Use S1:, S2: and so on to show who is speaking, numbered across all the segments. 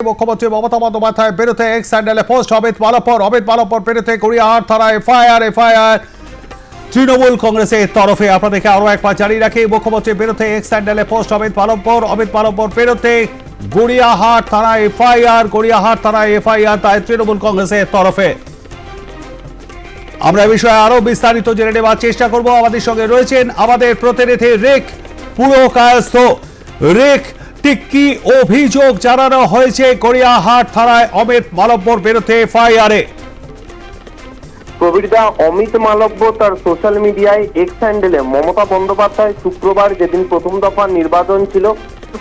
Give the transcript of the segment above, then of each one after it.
S1: মুখ্যমন্ত্রী মমতা বন্দ্যোপাধ্যায় বিরুদ্ধে এক্স স্যান্ডেলে পোস্ট অমিত মালব্বর অমিত মালব্বর বিরুদ্ধে গড়িয়াহাট থানা এফআইআর এফআইআর তৃণমূল কংগ্রেসের তরফে আপনাদেরকে আরও একবার জানিয়ে রাখি, মুখ্যমন্ত্রীর বিরুদ্ধে এক্স স্যান্ডেলে পোস্ট অমিত মালব্বর অমিত মালব্বর বিরুদ্ধে গড়িয়াহাট থানা এফআইআর গড়িয়াহাট থানা এফআইআর তাই তৃণমূল কংগ্রেসের তরফে। আমরা এ বিষয়ে আরও বিস্তারিত জেনে নেওয়ার চেষ্টা করব। আমাদের সঙ্গে রয়েছেন আমাদের প্রতিনিধি রেক পুরো কায়স্থ রেক ঠিক কি অভিযোগ জানানো হয়েছে গড়িয়াহাট থানায় অমিত মালব্যর বিরুদ্ধে এফআইআরে।
S2: প্রবীরদা অমিত মালব্য তার সোশ্যাল মিডিয়ায় এক্স হ্যান্ডেলে মমতা বন্দ্যোপাধ্যায় শুক্রবার যেদিন প্রথম দফা নির্বাচন ছিল,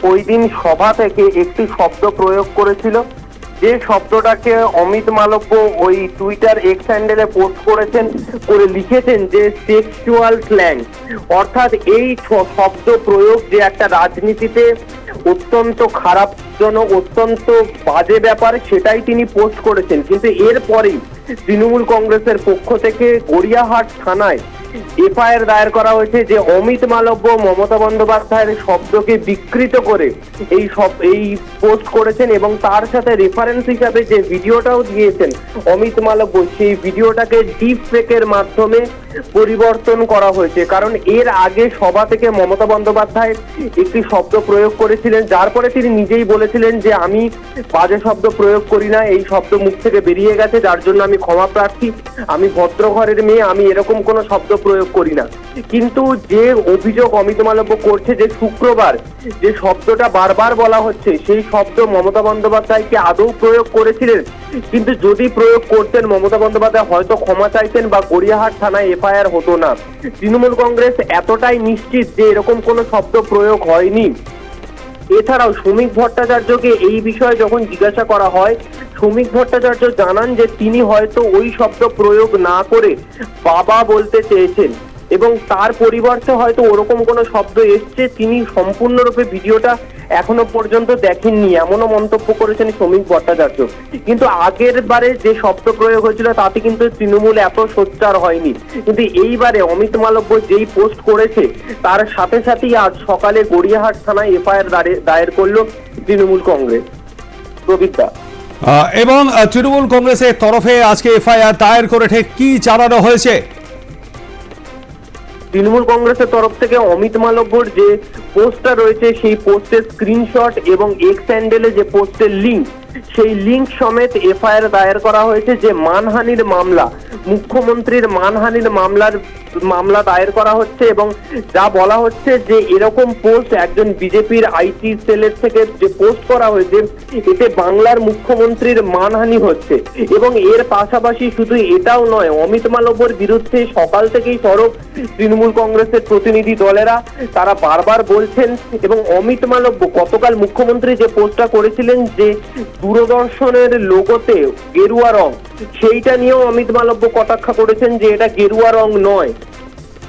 S2: ওই দিন সভা থেকে একটি শব্দ প্রয়োগ করেছিল। যে শব্দটাকে অমিত মালব্য ওই টুইটার এক্স হ্যান্ডেলে পোস্ট করেছেন, করে লিখেছেন যে সেক্সুয়াল স্ল্যাং অর্থাৎ এই শব্দ প্রয়োগ যে একটা রাজনীতিতে অত্যন্ত খারাপ খারাপজনক, অত্যন্ত বাজে ব্যাপার, সেটাই তিনি পোস্ট করেছেন। কিন্তু এরপরেই তৃণমূল কংগ্রেসের পক্ষ থেকে গড়িয়াহাট থানায় এফআইআর দায়ের করা হয়েছে যে অমিত মালব্য মমতা বন্দ্যোপাধ্যায়ের শব্দকে বিকৃত করে এই সব এই পোস্ট করেছেন এবং তার সাথে রেফারেন্স হিসাবে যে ভিডিওটাও দিয়েছেন অমিত মালব্য, সেই ভিডিওটাকে ডিপ ফেকের মাধ্যমে পরিবর্তন করা হয়েছে। কারণ এর আগে সভা থেকে মমতা বন্দ্যোপাধ্যায় একটি শব্দ প্রয়োগ করেছিলেন, যার পরে তিনি নিজেই বলেছিলেন যে আমি বাজে শব্দ প্রয়োগ করি না, এই শব্দ মুখ থেকে বেরিয়ে গেছে, যার জন্য আমি ক্ষমা প্রার্থী, আমি ভদ্র ঘরের মেয়ে, আমি এরকম কোনো শব্দ প্রয়োগ করি না। কিন্তু যে অভিযোগ অমিত মালব্য করছে যে শুক্রবার যে শব্দটা বারবার বলা হচ্ছে, সেই শব্দ মমতা বন্দ্যোপাধ্যায়কে আদৌ প্রয়োগ করেছিলেন? কিন্তু যদি প্রয়োগ করতেন, মমতা বন্দ্যোপাধ্যায় হয়তো ক্ষমা চাইতেন বা গড়িয়াহাট থানায় এফআইআর হতো না। তৃণমূল কংগ্রেস এতটাই নিশ্চিত যে এরকম কোনো শব্দ প্রয়োগ হয়নি। এছাড়াও শ্রমিক ভট্টাচার্যকে এই বিষয়ে যখন জিজ্ঞাসা করা হয়, শ্রমিক ভট্টাচার্য জানান যে তিনি হয়তো ওই শব্দ প্রয়োগ না করে বাবা বলতে চেয়েছেন। এবং তার পরিবর্তে হয়তো ওরকম কোনো শব্দ এসছে, তিনি সম্পূর্ণরূপে ভিডিওটা এখনও পর্যন্ত দেখেননি, এমনও মন্তব্য করেছেন শ্রমিক ভট্টাচার্য। কিন্তু আগের বারে যে শব্দ প্রয়োগ হয়েছিল, তাতে কিন্তু তৃণমূল এত সোচ্চার হয়নি। কিন্তু এইবারে অমিত মালব্য যেই পোস্ট করেছে, তার সাথে সাথেই আজ সকালে গড়িয়াহাট থানায় এফআইআর দায়ের করল তৃণমূল কংগ্রেস। প্রবীরদা
S1: এবং তৃণমূল কংগ্রেসের তরফে আজকে এফআইআর দায়ের করে ঠিক কি জানানো হয়েছে?
S2: তৃণমূল কংগ্রেসের তরফ থেকে অমিত মালব্যর যে পোস্টটা রয়েছে, সেই পোস্টের স্ক্রিনশট এবং এক্স হ্যান্ডেলে যে পোস্টের লিঙ্ক সেই লিঙ্ক সমেত এফআইআর দায়ের করা হয়েছে যে মানহানির মামলা, মুখ্যমন্ত্রীর মানহানির মামলার মামলা দায়ের করা হচ্ছে এবং যা বলা হচ্ছে যে এরকম পোস্ট একজন বিজেপির আইটি সেলের থেকে যে পোস্ট করা হয়েছে, এতে বাংলার মুখ্যমন্ত্রীর মানহানি হচ্ছে। এবং এর পাশাপাশি শুধু এটাও নয়, অমিত মালব্যর বিরুদ্ধে সকাল থেকেই সরব তৃণমূল কংগ্রেসের প্রতিনিধি দলেরা। তারা বারবার বলছেন এবং অমিত মালব্য গতকাল মুখ্যমন্ত্রী যে পোস্টটা করেছিলেন যে দূরদর্শনের লোগোতে গেরুয়া রং, সেইটা নিয়েও অমিত মালব্য কটাক্ষ করেছেন যে এটা গেরুয়া রং নয়।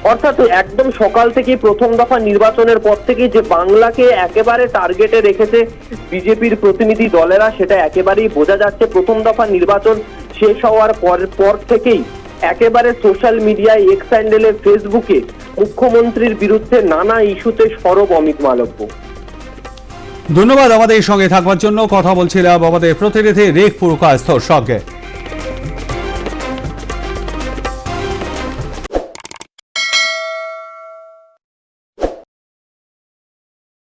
S2: অর্থাৎ একদম সকাল থেকে প্রথম দফা নির্বাচনের পর থেকে যে বাংলাকে একেবারে টার্গেটে রেখেছে বিজেপির প্রতিনিধি দলেরা, সেটা একেবারেই বোঝা যাচ্ছে। প্রথম দফা নির্বাচন শেষ হওয়ার পর পর থেকেই একেবারে সোশ্যাল মিডিয়ায় এক্স হ্যান্ডেলে ফেসবুকে মুখ্যমন্ত্রীর বিরুদ্ধে নানা ইস্যুতে সরব অমিত মালব্য।
S1: ধন্যবাদ আমাদের সঙ্গে থাকবার জন্য। কথা বলছিলাম আমাদের প্রতিনিধি রেখ পুরকায়স্থর সঙ্গে